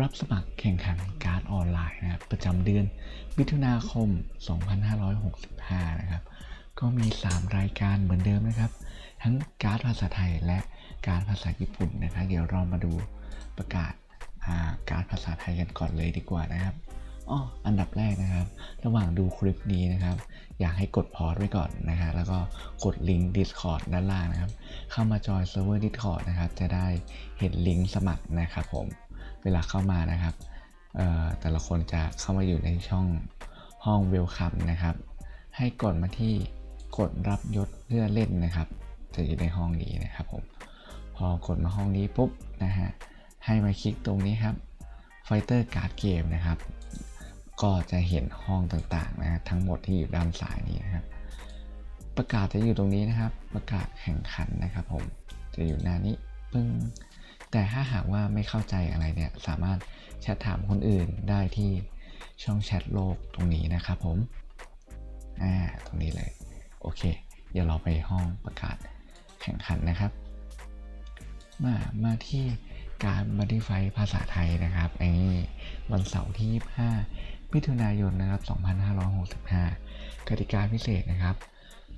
รับสมัครแข่งขันการ์ดออนไลน์นะครับ ประจำเดือนมิถุนาคม 2565 นะครับ ก็มี 3 รายการเหมือนเดิมนะครับ ทั้งการ์ดภาษาไทยและการ์ดภาษาญี่ปุ่นนะครับ เดี๋ยวเรามาดูประกาศาการ์ดภาษาไทยกันก่อนเลยดีกว่านะครับอ้ออันดับแรกนะครับ ระหว่างดูคลิปนี้นะครับ อยากให้กดพอสไว้ก่อนนะฮะแล้วก็กดลิงก์ Discord ด้านล่างนะครับ เข้ามาจอยเซิร์ฟเวอร์ Discord นะครับ จะได้เห็นลิงก์สมัครนะครับผม เวลาเข้ามานะครับแต่ละคนจะเข้ามาอยู่ในช่องห้องเวลคัมนะครับ ให้กดมาที่กดรับยศเพื่อเล่นนะครับ จะอยู่ในห้องนี้นะครับผมพอกดมาห้องนี้ปุ๊บนะฮะให้มาคลิกตรงนี้ครับ Fighter Card Game นะครับ ก็จะเห็นห้องต่างๆนะทั้งหมดที่อยู่ด้านซ้ายนี้นะครับ ประกาศจะอยู่ตรงนี้นะครับ ประกาศแข่งขันนะครับผมจะอยู่หน้านี้ปึ้ง แต่ถ้าหากว่าไม่เข้าใจอะไรเนี่ยสามารถแชทถามคนอื่นได้ที่ช่องแชทโลกตรงนี้นะครับผม อ่า ตรงนี้เลย โอเค เดี๋ยวเราไปห้องประกาศแข่งขันนะครับ มา มาที่การบันทึกไฟภาษาไทยนะครับไอ้วันเสาร์ที่ 25 มิถุนายนนะครับ 2565กติกาพิเศษนะครับ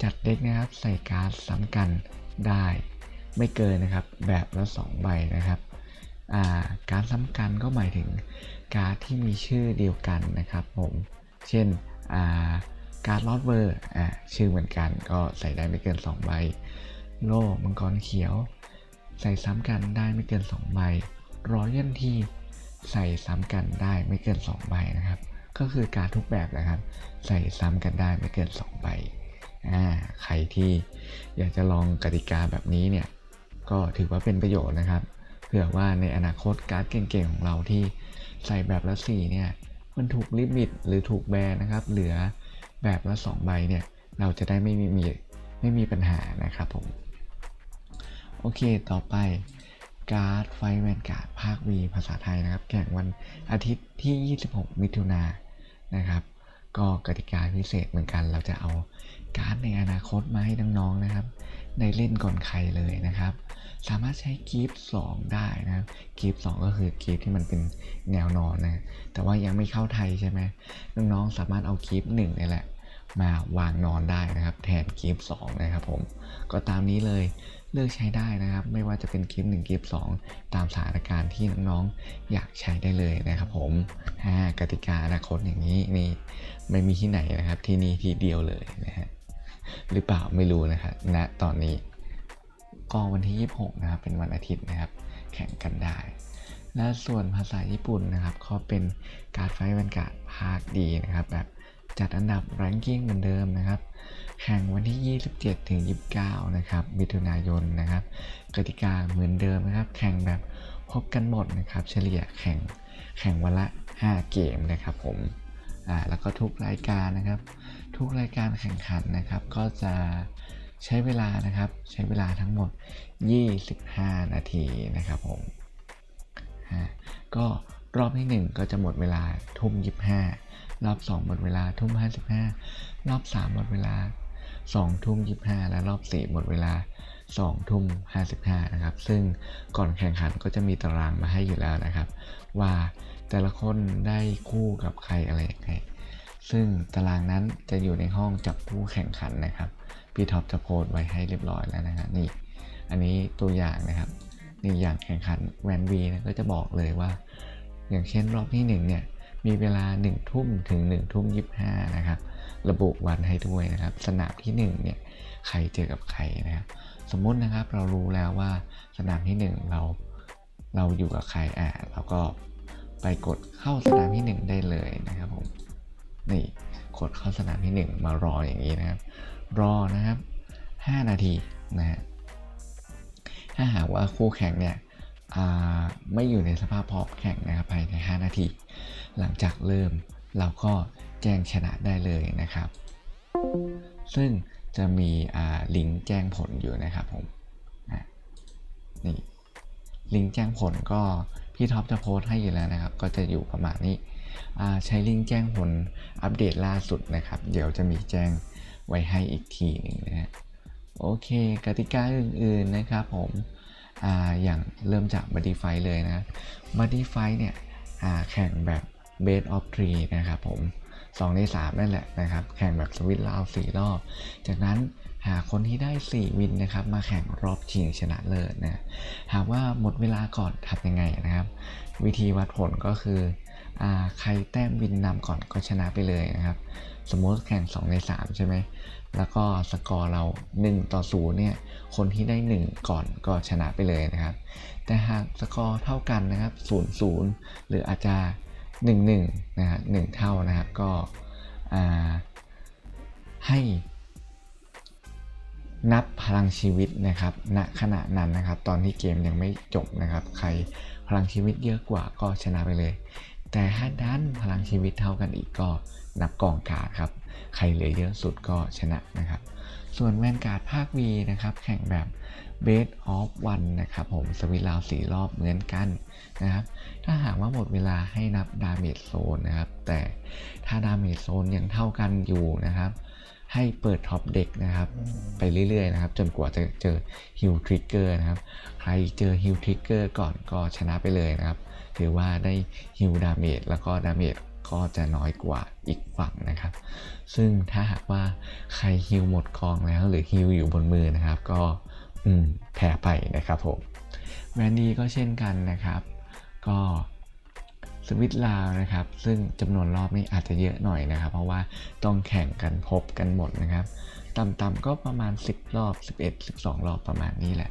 จัดเด็กนะครับใส่การ์ดซ้ำกันได้ ไม่เกินนะครับ แบบละ2ใบนะครับการซ้ำกันก็หมายถึงการที่มีชื่อเดียวกันนะครับผมเช่นการลอดเวอร์ชื่อเหมือนกันก็ใส่ได้ไม่เกิน 2 ใบ โล่มังกรเขียว ใส่ซ้ำกันได้ไม่เกิน 2 ใบร้อยยันทีใส่ซ้ำกันได้ไม่เกิน 2 ใบนะครับ ก็คือการทุกแบบนะครับ ใส่ซ้ำกันได้ไม่เกิน 2 ใบใครที่อยากจะลองกติกาแบบนี้เนี่ย ก็ถือว่าเป็นประโยชน์นะครับ เผื่อว่าในอนาคตการ์ดเก่งๆของเราที่ใส่แบบละสี่เนี่ย มันถูกลิมิตหรือถูกแบนนะครับ เหลือแบบละ 2 ใบเนี่ย เราจะได้ไม่มีมีไม่มีปัญหานะครับผม โอเคต่อไปการ์ดไฟแวนการ์ดภาค V ภาษาไทยนะครับ แข่งวันอาทิตย์ที่ 26 มิถุนายนนะครับ ก็กติกาพิเศษเหมือนกัน เราจะเอาการ์ดในอนาคตมาให้น้องๆนะครับ ได้เล่นก่อนใครเลยนะครับ สามารถใช้กีฟ2ได้นะครับกีฟ2ก็คือกีฟที่มันเป็นแนวนอนนะแต่ว่ายังไม่เข้าไทยใช่ไหมน้องๆสามารถเอากีฟ1นี่แหละมาวางนอนได้นะครับ แทนกีฟ2นะครับผมก็ตามนี้เลย เลือกใช้ได้นะครับ ไม่ว่าจะเป็นกีฟ1กีฟ2ตามสถานการณ์ที่น้องๆอยากใช้ได้เลยนะครับผมกติกาอนาคตอย่างนี้นี่ไม่มีที่ไหนนะครับที่นี่ที่เดียวเลยนะฮะหรือเปล่าไม่รู้นะครับณนะตอนนี้ก็วันที่ 26 นะครับ เป็นวันอาทิตย์นะครับ แข่งกันได้ และส่วนภาษาญี่ปุ่นนะครับก็เป็นการไฟวันการภาคดีนะครับแบบ จัดอันดับแรงกิ้งเหมือนเดิมนะครับ แข่งวันที่ 27 ถึง 29 นะครับ มิถุนายนนะครับ กติกาเหมือนเดิมนะครับ แข่งแบบพบกันหมดนะครับ เฉลี่ยแข่งแข่งวันละ 5 เกมนะครับผมอ่าแล้วก็ทุกรายการนะครับ ทุกรายการแข่งขันนะครับ ก็จะใช้เวลานะครับ ใช้เวลาทั้งหมด 25 นาทีนะครับผมก็รอบที่ 1 ก็จะหมดเวลาทุ่ม 25 รอบ 2 หมดเวลาทุ่ม 55 รอบ 3 หมดเวลา 2 ทุ่ม 25 และรอบ 4 หมดเวลา 2 ทุ่ม 55 นะครับ ซึ่งก่อนแข่งขันก็จะมีตารางมาให้อยู่แล้วนะครับ ว่าแต่ละคนได้คู่กับใครอะไรยังไงซึ่งตารางนั้นจะอยู่ในห้องจับผู้แข่งขันนะครับ พี่ท็อปจะโพสไว้ให้เรียบร้อยแล้วนะฮะนี่ อันนี้ตัวอย่างนะครับนี่อย่างแข่งขันแวนวีนะก็จะบอกเลยว่า อย่างเช่นรอบที่1เนี่ย มีเวลา 1 ทุ่มถึง 1 ทุ่มยีนะครับ ระบุวันให้ด้วยนะครับ สนามที่1เนี่ยใครเจอกับใครนะครับ สมมุตินะครับเรารู้แล้วว่าสนามที่ 1 เราเราอยู่กับใครอ่าเราก็ไปกดเข้าสนามที่ 1 ได้เลยนะครับผมนี่กดเข้าสนามที่ 1 มารออย่างนี้นะครับ รอนะครับ 5 นาทีนะฮะถ้าหากว่าคู่แข่งเนี่ย ไม่อยู่ในสภาพพร้อมแข่งนะครับภายใน 5 นาที หลังจากเริ่มเราก็แจ้งชนะได้เลยนะครับ ซึ่งจะมีลิงก์แจ้งผลอยู่นะครับผมนี่ลิงก์แจ้งผลก็พี่ท็อปจะโพสให้อยู่แล้วนะครับ ก็จะอยู่ประมาณนี้ใช้ลิงก์แจ้งผลอัปเดตล่าสุดนะครับ เดี๋ยวจะมีแจ้งไว้ให้อีกทีหนึ่งนะฮะโอเคกติกาอื่นๆนะครับผม ออย่างเริ่มจาก Modify เลยนะ Modify เนี่ยแข่งแบบ Best of t r e e นะครับผม 2 ใน 3 นั่นแหละนะครับ แข่งแบบสวิตลาว4รอบ จากนั้นหาคนที่ได้ 4 วินนะครับ มาแข่งรอบชิงชนะเลิศนะหากว่าหมดเวลาก่อนทำยังไงนะครับ วิธีวัดผลก็คืออใครแต้มวินนำก่อนก็ชนะไปเลยนะครับ สมมติแข่ง2ใน3 ใช่ไหม แล้วก็สกอร์เรา 1 ต่อ0เนี่ย คนที่ได้ 1 ก่อนก็ชนะไปเลยนะครับ แต่หากสกอร์เท่ากันนะครับ0 0 หรืออาจจะ 1 1 นะฮะ1เท่านะครับ ก็ให้นับพลังชีวิตนะครับ ณ ขณะนั้นนะครับ ตอนที่เกมยังไม่จบนะครับ ใครพลังชีวิตเยอะกว่าก็ชนะไปเลย แต่ถ้าด้านพลังชีวิตเท่ากันอีกก็ นับกองการดครับ ใครเหลือเยอะสุดก็ชนะนะครับ ส่วนแวนการ์ดภาค V นะครับ แข่งแบบ Best of One นะครับผมสวิตลาวสี่รอบเหมือนกันนะครับ ถ้าหากว่าหมดเวลาให้นับดาเมจโซนนะครับ แต่ถ้าดาเมจโซนยังเท่ากันอยู่นะครับ ให้เปิดท็อปเด็กนะครับ ไปเรื่อยๆนะครับ จนกว่าจะเจอฮิลทริกเกอร์นะครับ ใครเจอฮิลทริกเกอร์ก่อนก็ชนะไปเลยนะครับ ถือว่าได้ฮิลดาเมจแล้วก็ดาเมจ ก็จะน้อยกว่าอีกฝั่งนะครับ ซึ่งถ้าหากว่าใครฮิลหมดกองแล้วหรือฮิลอยู่บนมือนะครับ ก็อืมแพ้ไปนะครับผมแวนดี้ก็เช่นกันนะครับ ก็สวิตลาวนะครับ ซึ่งจำนวนรอบนี้อาจจะเยอะหน่อยนะครับ เพราะว่าต้องแข่งกันพบกันหมดนะครับต่ำๆก็ประมาณ 10 รอบ 11 12 รอบประมาณนี้แหละ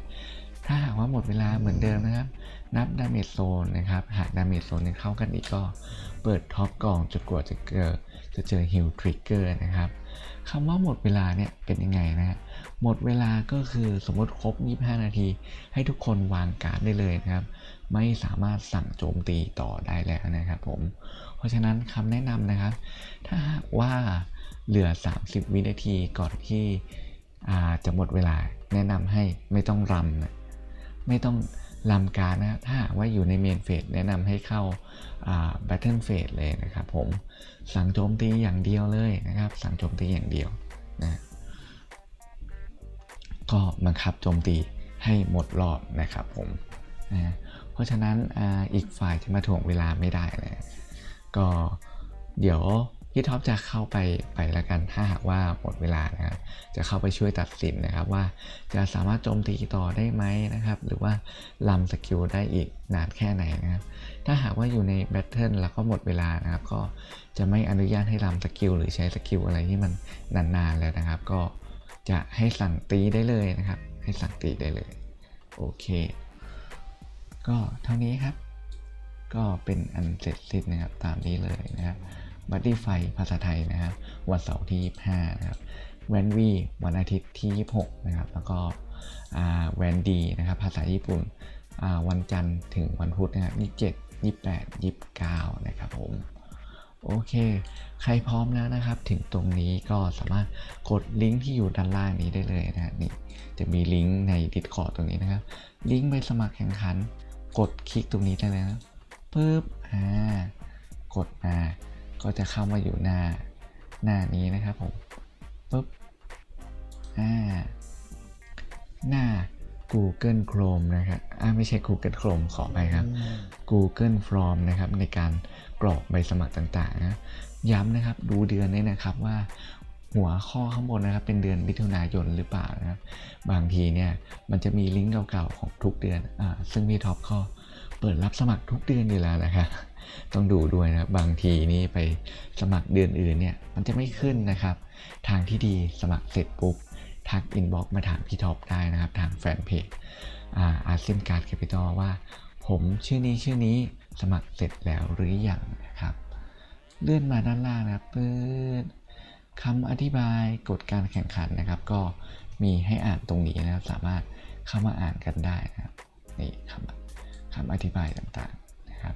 ถ้าหากว่าหมดเวลาเหมือนเดิมนะครับ นับดาเมจโซนนะครับ หากดาเมจโซนยังเข้ากันอีกก็เปิดท็อปกล่องจนกว่าจะเจอจะเจอฮิลทริกเกอร์นะครับคำว่าหมดเวลาเนี่ยเป็นยังไงนะฮะหมดเวลาก็คือสมมติครบ 25 นาที ให้ทุกคนวางการ์ดได้เลยนะครับ ไม่สามารถสั่งโจมตีต่อได้แล้วนะครับผม เพราะฉะนั้นคำแนะนำนะครับ ถ้าหากว่าเหลือ 30 วินาทีก่อนที่อ่าจะหมดเวลาแนะนำให้ไม่ต้องรำนะ ไม่ต้องรำการนะถ้าว่าอยู่ในเมนเฟสแนะนำให้เข้าแบทเทิลเฟสเลยนะครับผมสั่งโจมตีอย่างเดียวเลยนะครับ สั่งโจมตีอย่างเดียวนะก็บังคับโจมตีให้หมดรอบนะครับผมนะเพราะฉะนั้นออีกฝ่ายจะมาถ่วงเวลาไม่ได้เลยก็เดี๋ยว พี่ท็อปจะเข้าไปไปล้วกันถ้าหากว่าหมดเวลานะครับจะเข้าไปช่วยตัดสินนะครับว่าจะสามารถโจมตีต่อได้ไหมนะครับ หรือว่าลำสกิลได้อีกนานแค่ไหนนะครับ ถ้าหากว่าอยู่ในแบทเทิลแล้วก็หมดเวลานะครับ ก็จะไม่อนุญาตให้ลำสกิลหรือใช้สกิลอะไรที่มันนานๆแล้วนะครับ ก็จะให้สั่งตีได้เลยนะครับ ให้สั่งตีได้เลยโอเค ก็เท่านี้ครับ ก็เป็นอันเสร็จสิ้นนะครับตามนี้เลยนะครับ บัตตี้ไฟภาษาไทยนะครับ วันเสาร์ที่ 25 นะครับแวนวีวันอาทิตย์ที่ 26 นะครับ แล้วก็แวนดีนะครับ ภาษาญี่ปุ่นวันจันทร์ถึงวันพุธนะครับ27 28 29 นะครับผมโอเค ใครพร้อมแล้วนะครับ ถึงตรงนี้ก็สามารถกดลิงก์ที่อยู่ด้านล่างนี้ได้เลยนะนี่จะมีลิงก์ใน Discord ตรงนี้นะครับ ลิงก์ไปสมัครแข่งขัน กดคลิกตรงนี้ได้เลยนะปึ๊บอ่ากดมา ก็จะเข้ามาอยู่หน้าหน้านี้นะครับผมปึ๊บอ่าหน้า Google Chrome นะครับอ่าไม่ใช่ Google Chrome ขอไปครับ Google Form นะครับ ในการกรอกใบสมัครต่างๆนะย้ำนะครับดูเดือนนี้นะครับว่าหัวข้อข้างบนนะครับ เป็นเดือนมิถุนายนหรือเปล่านะครับ บางทีเนี่ยมันจะมีลิงก์เก่าๆของทุกเดือนอ่าซึ่งพี่ท็อปก็ เปิดรับสมัครทุกเดือนอยู่แล้วนะครับต้องดูด้วยนะบางทีนี่ไปสมัครเดือนอื่นเนี่ยมันจะไม่ขึ้นนะครับ ทางที่ดีสมัครเสร็จปุ๊บทักอินบ็อกมาถามพี่ท็อปได้นะครับ ทางแฟนเพจอาเซียนการ์ดแคปิตอลว่า ผมชื่อนี้ชื่อนี้สมัครเสร็จแล้วหรือยังนะครับ เลื่อนมาด้านล่างนะครับปื๊ดคำอธิบายกฎการแข่งขันนะครับ ก็มีให้อ่านตรงนี้นะครับ สามารถเข้ามาอ่านกันได้นะครับนี่คำ คำอธิบายต่างๆนะครับ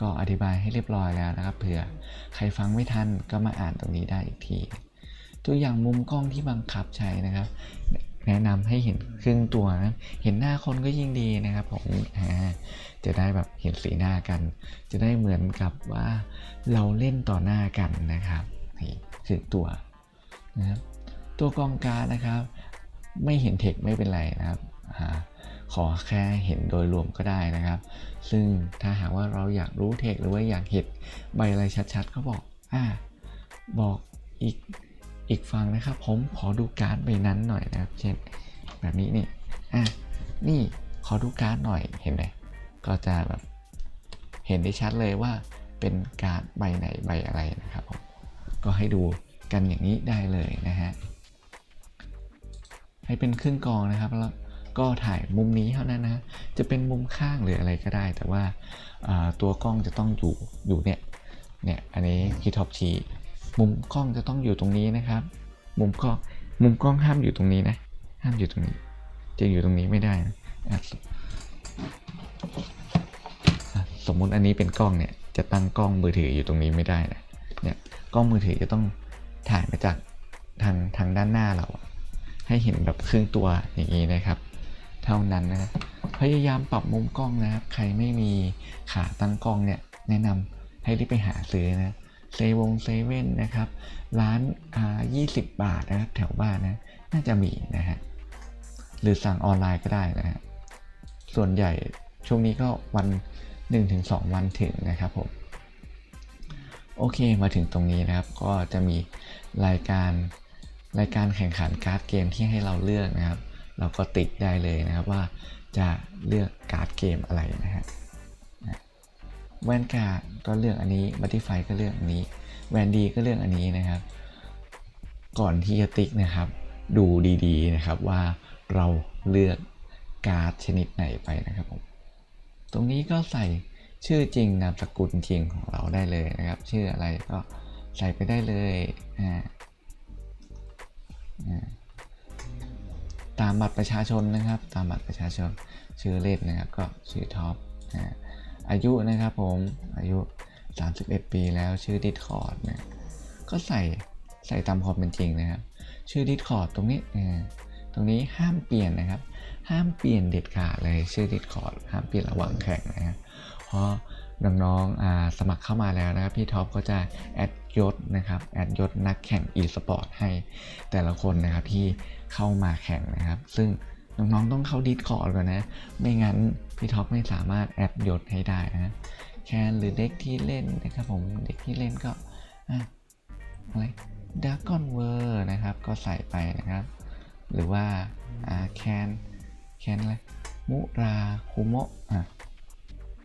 ก็อธิบายให้เรียบร้อยแล้วนะครับเผื่อใครฟังไม่ทันก็มาอ่านตรงนี้ได้อีกที ตัวอย่างมุมกล้องที่บังคับใช้นะครับ แนะนำให้เห็นครึ่งตัวนะเห็นหน้าคนก็ยิ่งดีนะครับผมจะได้แบบเห็นสีหน้ากัน จะได้เหมือนกับว่าเราเล่นต่อหน้ากันนะครับนี่คือตัวนะครับตัวกองการนะครับ ไม่เห็นเทคไม่เป็นไรนะครับ ขอแค่เห็นโดยรวมก็ได้นะครับ ซึ่งถ้าหากว่าเราอยากรู้เทคหรือว่าอยากเห็นใบอะไรชัดๆ ก็บอกอ่าบอกอีกอีกฝั่งนะครับ ผมขอดูการ์ดใบนั้นหน่อยนะครับ เช่นแบบนี้นี่อะนี่ขอดูการ์ดหน่อยเห็นไหมก็จะแบบเห็นได้ชัดเลยว่าเป็นการ์ดใบไหนใบอะไรนะครับผมก็ให้ดูกันอย่างนี้ได้เลยนะฮะให้เป็นครึ่งกองนะครับแล้ว ก็ถ่ายมุมนี้เท่านั้นนะจะเป็นมุมข้างหรืออะไรก็ได้ แต่ว่าตัวกล้องจะต้องอยู่อยู่เนี่ยเนี่ยอันนี้พี่ท็อปชีมุมกล้องจะต้องอยู่ตรงนี้นะครับ มุมกล้องมุมกล้องห้ามอยู่ตรงนี้นะห้ามอยู่ตรงนี้จะอยู่ตรงนี้ไม่ได้นะสสมมุติอันนี้เป็นกล้องเนี่ยจะตั้งกล้องมือถืออยู่ตรงนี้ไม่ได้นะเนี่ยกล้องมือถือจะต้องถ่ายมาจากทางทางด้านหน้าเราให้เห็นแบบครึ่งตัวอย่างนี้นะครับ เท่านั้นนะพยายามปรับมุมกล้องนะครับ ใครไม่มีขาตั้งกล้องเนี่ยแนะนำให้รีบไปหาซื้อนะเซวงเซเว่นนะครับ ร้านอ่า20บาทนะครับแถวบ้านนะน่าจะมีนะฮะหรือสั่งออนไลน์ก็ได้นะฮะส่วนใหญ่ช่วงนี้ก็วัน 1-2 วันถึงนะครับผมโอเคมาถึงตรงนี้นะครับก็จะมีรายการรายการแข่งขันการ์ดเกมที่ให้เราเลือกนะครับ เราก็ติ๊กได้เลยนะครับว่าจะเลือกการ์ดเกมอะไรนะฮะแวนการ์ดก็เลือกอันนี้บัตติไฟก็เลือกอันนี้แวนดีก็เลือกอันนี้นะครับ ก่อนที่จะติ๊กนะครับ ดูดีๆนะครับว่าเราเลือกการ์ดชนิดไหนไปนะครับผมตรงนี้ก็ใส่ชื่อจริงนามสกุลจริงของเราได้เลยนะครับ ชื่ออะไรก็ใส่ไปได้เลยอ่าอ่า ตามบัตรประชาชนนะครับ ตามบัตรประชาชนชื่อเล่นนะครับก็ชื่อท็อปอ่าอายุนะครับผมอายุ 31 ปีแล้วชื่อดิสคอร์ดนะก็ใส่ใส่ตามความเป็นจริงนะครับ ชื่อดิสคอร์ดตรงนี้อ่าตรงนี้ห้ามเปลี่ยนนะครับ ห้ามเปลี่ยนเด็ดขาดเลยชื่อดิสคอร์ดห้ามเปลี่ยนระหว่างแข่งนะครับเพราะ น้องๆสมัครเข้ามาแล้วนะครับ พี่ท็อปก็จะแอดยศนะครับแอดยศนักแข่ง e-sport ให้แต่ละคนนะครับที่เข้ามาแข่งนะครับ ซึ่งน้องๆต้องเข้าดิสคอร์ดก่อนนะ ไม่งั้นพี่ท็อปไม่สามารถแอดยศให้ได้นะแคนหรือเด็กที่เล่นนะครับผมเด็กที่เล่นก็อะไรดากอนเวอร์นะครับ ก็ใส่ไปนะครับ หรือว่าแคนแคนอะไรมุราคุโมะ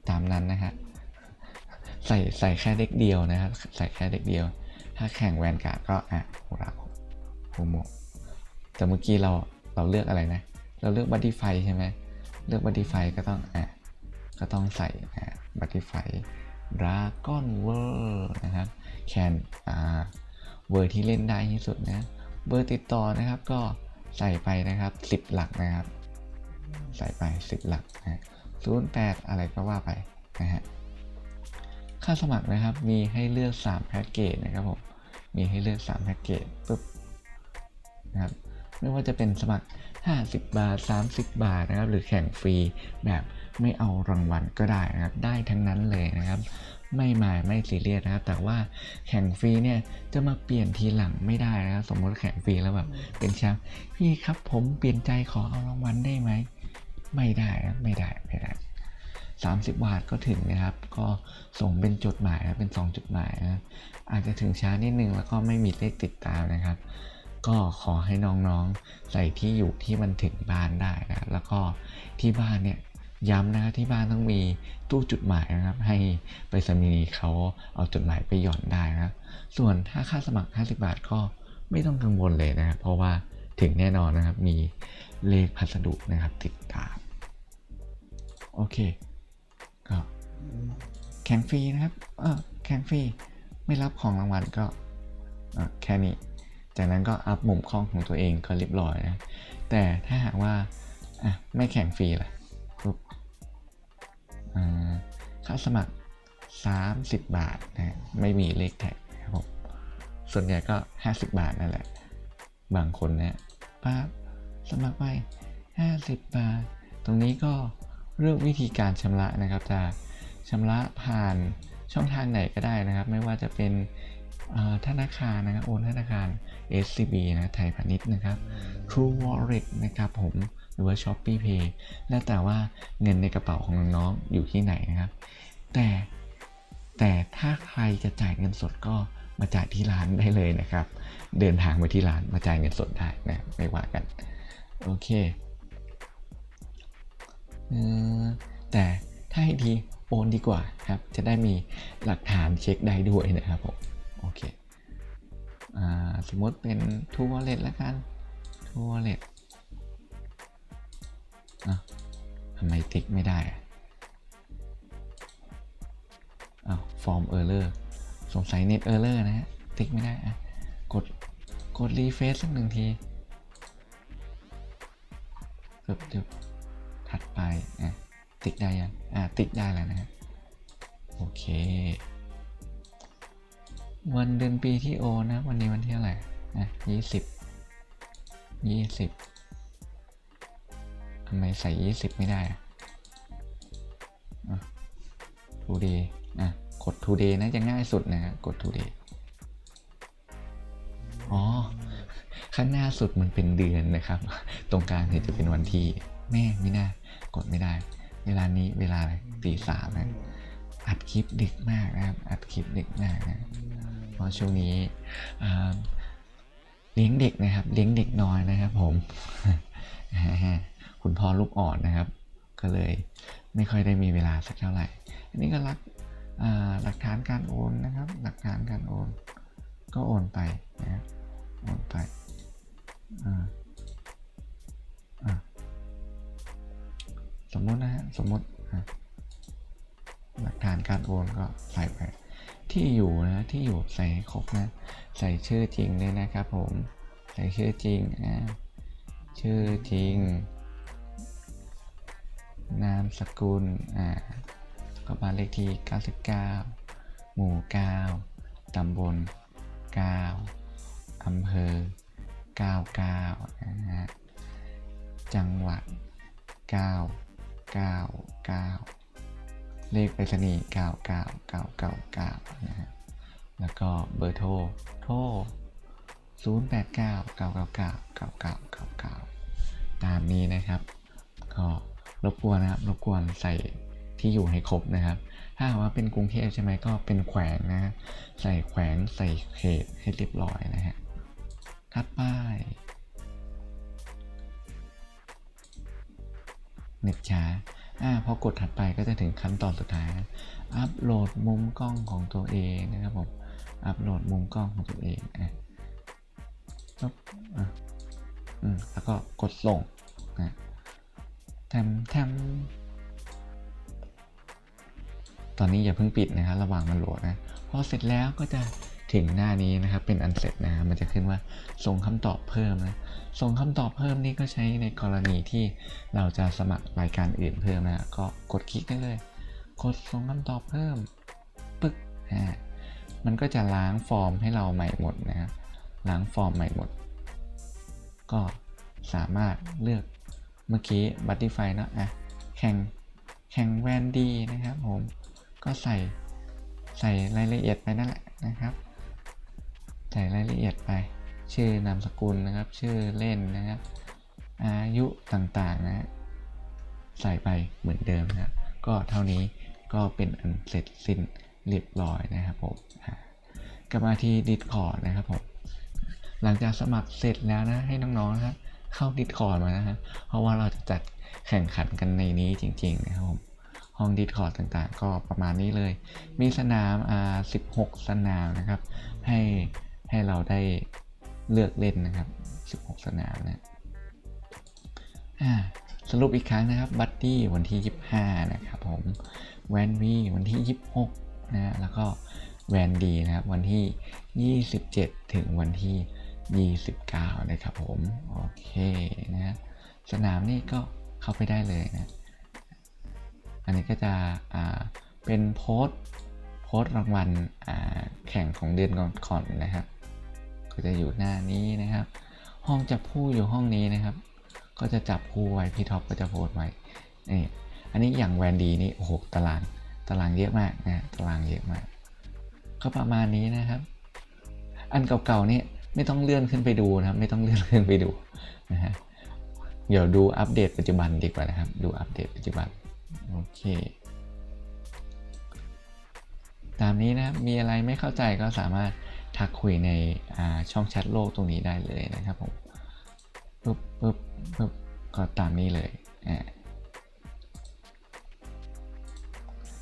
ตามนั้นนะฮะ ใส่ใส่แค่เด็กเดียวนะครับ ใส่แค่เด็กเดียว ถ้าแข่งแวนการ์ดก็อะมุราคุโมะแต่เมื่อกี้เราเราเลือกอะไรนะ เราเลือกบัตตี้ไฟใช่ไหมเลือกบัตตี้ไฟก็ต้องอะก็ต้องใส่อะบัตตี้ไฟดราก้อนเวอร์นะครับแคนอ่าเวอร์ที่เล่นได้ที่สุดนะเบอร์ติดต่อนะครับก็ใส่ไปนะครับ 10 หลักนะครับ ใส่ไป 10 หลักนะศูนย์แปดอะไรก็ว่าไปนะฮะ ค่าสมัครนะครับ มีให้เลือก 3 แพ็กเกจนะครับผม มีให้เลือก 3 แพ็กเกจปุ๊บนะครับ ไม่ว่าจะเป็นสมัคร 50 บาท 30 บาทนะครับ หรือแข่งฟรีแบบไม่เอารางวัลก็ได้นะครับ ได้ทั้งนั้นเลยนะครับ ไม่หมายไม่ซีเรียสนะครับ แต่ว่าแข่งฟรีเนี่ยจะมาเปลี่ยนทีหลังไม่ได้นะครับ สมมติแข่งฟรีแล้วแบบเป็นแชมป์พี่ครับผมเปลี่ยนใจขอเอารางวัลได้ไหม ไม่ได้นะไม่ได้ ไม่ได้ 30 บาทก็ถึงนะครับ ก็ส่งเป็นจดหมายนะเป็น2จดหมายนะอาจจะถึงช้านิดนึงแล้วก็ไม่มีเลขติดตามนะครับ ก็ขอให้น้องๆใส่ที่อยู่ที่มันถึงบ้านได้นะแล้วก็ที่บ้านเนี่ยย้ำนะครับที่บ้านต้องมีตู้จุดหมายนะครับ ให้ไปรษณีย์เขาเอาจดหมายไปหย่อนได้นะส่วนถ้าค่าสมัคร 50 บาทก็ไม่ต้องกังวลเลยนะครับ เพราะว่าถึงแน่นอนนะครับมีเลขพัสดุนะครับติดตาม โอเค แข่งฟรีนะครับ เออแข่งฟรี ไม่รับของรางวัลก็เอ่อแค่นี้ จากนั้นก็อัพมุมกล้องของตัวเองก็เรียบร้อยนะ แต่ถ้าหากว่าอะไม่แข่งฟรีล่ะปุ๊บอ่าค่าสมัคร 30 บาทนะ ไม่มีเลขแท็กนะครับผม ส่วนใหญ่ก็ 50 บาทนั่นแหละ บางคนเนี่ยป้าบสมัครไป 50 บาท ตรงนี้ก็เลือกวิธีการชำระนะครับจะ ชำระผ่านช่องทางไหนก็ได้นะครับ ไม่ว่าจะเป็นธนาคารนะครับโอนธนาคาร SCB นะไทยพาณิชย์นะครับ True Wallet นะครับผมหรือว่า Shopee Pay แล้วแต่ว่าเงินในกระเป๋าของน้องๆอยู่ที่ไหนนะครับ แต่แต่ถ้าใครจะจ่ายเงินสดก็มาจ่ายที่ร้านได้เลยนะครับ เดินทางไปที่ร้านมาจ่ายเงินสดได้นะไม่ว่ากันโอเคแต่ถ้าให้ดี โอนดีกว่าครับ จะได้มีหลักฐานเช็คได้ด้วยนะครับผม โอเคอ่าสมมติเป็น True Wallet แล้วกัน True Wallet อะทำไมติ๊กไม่ได้อะอ้าวฟอร์มเออร์เลอร์สงสัยเน็ตเออร์เลอร์นะฮะ ติ๊กไม่ได้อะกด กดรีเฟซสักหนึ่งทีเกือบเกือบถัดไปอะ ติ๊กได้ยังอะติ๊กได้แล้วนะฮะโอเค วันเดือนปีที่โอนนะ วันนี้วันที่เท่าไหร่อะยี่สิบยี่สิบทำไมใส่ยี่สิบไม่ได้อะ today อะ กด today นะจะง่ายสุดนะกด today อ๋อ ข้างหน้าสุดมันเป็นเดือนนะครับ ตรงกลางถึงจะเป็นวันที่ แม่ไม่น่ากดไม่ได้ เวลานี้เวลาอะไรตีสามนะอัดคลิปดึกมากนะครับ อัดคลิปดึกมากนะเพราะช่วงนี้เลี้ยงเด็กนะครับ เลี้ยงเด็กน้อยนะครับ ผมคุณพ่อลูกอ่อนนะครับ ก็เลยไม่ค่อยได้มีเวลาสักเท่าไหร่ อันนี้ก็รักหลักฐานการโอนนะครับ หลักฐานการโอน ก็โอนไปนะครับโอนไป สมมตินะฮะสมมติหลักฐานการโอนก็ใส่ไปที่อยู่นะที่อยู่ใส่ครบนะ ใส่ชื่อจริงเลยนะครับผม ใส่ชื่อจริงอ่าชื่อจริง นามสกุลอ่าก็บ้านเลขที่ 99 หมู่ 9 ตำบล 9 อำเภอ 99 นะฮะ จังหวัด 9 เลขไปรษณีย์99999นะฮะแล้วก็เบอร์โทรโทร089 999 9999ตามนี้นะครับ ก็รบกวนนะครับรบกวนใส่ที่อยู่ให้ครบนะครับ ถ้าว่าเป็นกรุงเทพใช่ไหมก็เป็นแขวงนะ ใส่แขวงใส่เขตให้เรียบร้อยนะฮะถัดไป เน็ตช้าอ่าพอกดถัดไปก็จะถึงขั้นตอนสุดท้าย อัปโหลดมุมกล้องของตัวเองนะครับผม อัปโหลดมุมกล้องของตัวเองอะปุ๊บอะอืมแล้วก็กดส่งนะทมแทมตอนนี้อย่าเพิ่งปิดนะครับ ระหว่างมันโหลดนะ พอเสร็จแล้วก็จะ ถึงหน้านี้นะครับเป็นอันเสร็จนะมันจะขึ้นว่าส่งคำตอบเพิ่มนะส่งคำตอบเพิ่มนี่ก็ใช้ในกรณีที่เราจะสมัครรายการอื่นเพิ่มนะก็กดคลิกได้เลย กดส่งคำตอบเพิ่มปึ๊กอ่ามันก็จะล้างฟอร์มให้เราใหม่หมดนะครับล้างฟอร์มใหม่หมด ก็สามารถเลือกเมื่อกี้บัตติไฟเนาะอะแข่งแข่งแวนดีนะครับผมก็ใส่ใส่รายละเอียดไปนั่นแหละนะครับ ใส่รายละเอียดไป ชื่อนามสกุลนะครับ ชื่อเล่นนะครับ อายุต่างๆนะใส่ไปเหมือนเดิมนะก็เท่านี้ก็เป็นอันเสร็จสิ้นเรียบร้อยนะครับผมกลับมาที่ Discord นะครับผมหลังจากสมัครเสร็จแล้วนะให้น้องๆนะครับเข้า Discord มานะฮะเพราะว่าเราจะจัดแข่งขันกันในนี้จริงๆนะครับผมห้อง Discord ต่างๆ ก็ประมาณนี้เลย มีสนามอ่า16 สนามนะครับ ให้ ให้เราได้เลือกเล่นนะครับ 16 สนามนะสรุปอีกครั้งนะครับบัตตี้วันที่ 25 นะครับผมแวนวีวันที่ 26 นะแล้วก็แวนดีนะครับ วันที่ 27 ถึงวันที่ 29 นะครับผมโอเคนะสนามนี่ก็เข้าไปได้เลยนะ อันนี้ก็จะอ่าเป็นโพสต์โพสต์รางวัลอ่าแข่งของเดือนก่อนๆนะครับ็จะอยู่หน้านี้นะครับ ห้องจับคู่อยู่ห้องนี้นะครับ ก็จะจับคู่ไว้พี่ท็อปก็จะโพสไว้นี่อันนี้อย่างแวนดีนี่โอ้โหตารางตารางเยอะมากนะตารางเยอะมาก ก็ประมาณนี้นะครับ อันเก่าๆนี่ไม่ต้องเลื่อนขึ้นไปดูนะครับ ไม่ต้องเลื่อนขึ้นไปดูนะฮะเดี๋ยวดูอัปเดตปัจจุบันดีกว่านะครับ ดูอัปเดตปัจจุบันโอเคตามนี้นะครับ มีอะไรไม่เข้าใจก็สามารถ ทักคุยในช่องแชทโลกตรงนี้ได้เลยนะครับผมปึ๊บปึ๊บปึ๊บก็ตามนี้เลย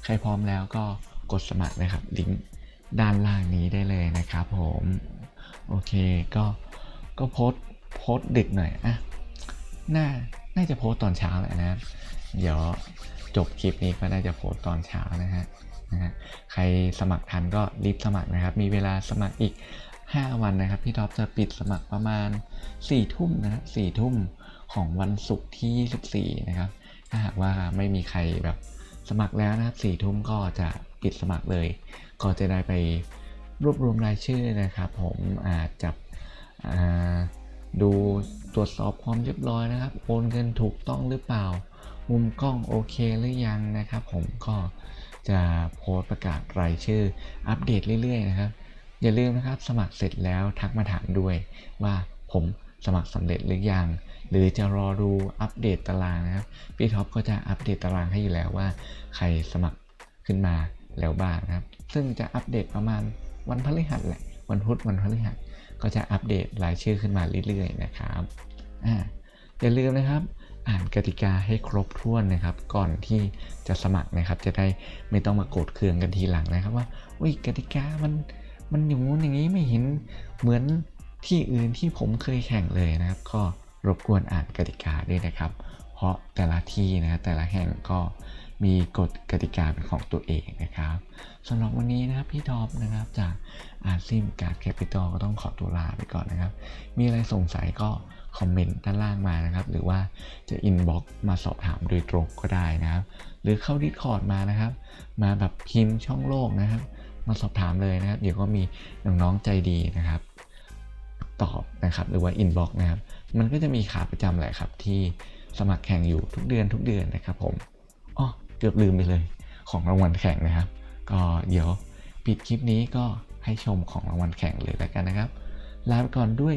ใครพร้อมแล้วก็กดสมัครนะครับลิงก์ด้านล่างนี้ได้เลยนะครับผมโอเคก็ก็โพสโพสดึกหน่อยอะน่าน่าจะโพสตอนเช้าแหละนะ เดี๋ยวจบคลิปนี้ก็น่าจะโพสตอนเช้านะฮะ นะฮะใครสมัครทันก็รีบสมัครนะครับ มีเวลาสมัครอีก 5 วันนะครับ พี่ท็อปจะปิดสมัครประมาณ 4 ทุ่มนะครับ4ทุ่มของวันศุกร์ที่ 24 นะครับ ถ้าหากว่าไม่มีใครแบบสมัครแล้วนะครับ4ทุ่มก็จะปิดสมัครเลย ก็จะได้ไปรวบรวมรายชื่อนะครับ ผมอาจจะดูตรวจสอบความเรียบร้อยนะครับ โอนเงินถูกต้องหรือเปล่า มุมกล้องโอเคหรือยังนะครับ ผมก็ จะโพสต์ประกาศรายชื่อ อัปเดตเรื่อยๆนะครับ อย่าลืมนะครับสมัครเสร็จแล้วทักมาถามด้วยว่าผมสมัครสำเร็จหรือยัง หรือจะรอดูอัปเดตตารางนะครับ พี่ท็อปก็จะอัปเดตตารางให้อยู่แล้วว่า ใครสมัครขึ้นมาแล้วบ้างนะครับ ซึ่งจะอัปเดตประมาณวันพฤหัสแหละ วันพุธวันพฤหัสก็จะอัปเดตรายชื่อขึ้นมาเรื่อยๆนะครับ อ่าอย่าลืมนะครับ อ่านกติกาให้ครบถ้วนนะครับ ก่อนที่จะสมัครนะครับ จะได้ไม่ต้องมาโกรธเคืองกันทีหลังนะครับ ว่าอุ้ยกติกามันมันอย่างงู้นอย่างนี้ไม่เห็นเหมือนที่อื่นที่ผมเคยแข่งเลยนะครับ ก็รบกวนอ่านกติกาด้วยนะครับ เพราะแต่ละที่นะแต่ละแห่งก็มีกฎกติกาเป็นของตัวเองนะครับสำหรับวันนี้นะครับพี่ท็อปนะครับจากอาซิมการ์ดแคปิตอลก็ต้องขอตัวลาไปก่อนนะครับ มีอะไรสงสัยก็ คอมเมนต์ด้านล่างมานะครับ หรือว่าจะอินบ็อกซ์มาสอบถามโดยตรงก็ได้นะครับ หรือเข้าดิสคอร์ดมานะครับ มาแบบพิมพ์ช่องโลกนะครับ มาสอบถามเลยนะครับ เดี๋ยวก็มีน้องๆใจดีนะครับ ตอบนะครับหรือว่าอินบ็อกนะครับ มันก็จะมีขาประจำแหละครับ ที่สมัครแข่งอยู่ทุกเดือนทุกเดือนนะครับผมอ๋อเกือบลืมไปเลย ของรางวัลแข่งนะครับ ก็เดี๋ยวปิดคลิปนี้ก็ให้ชมของรางวัลแข่งเลยแล้วกันนะครับ ลาไปก่อนด้วย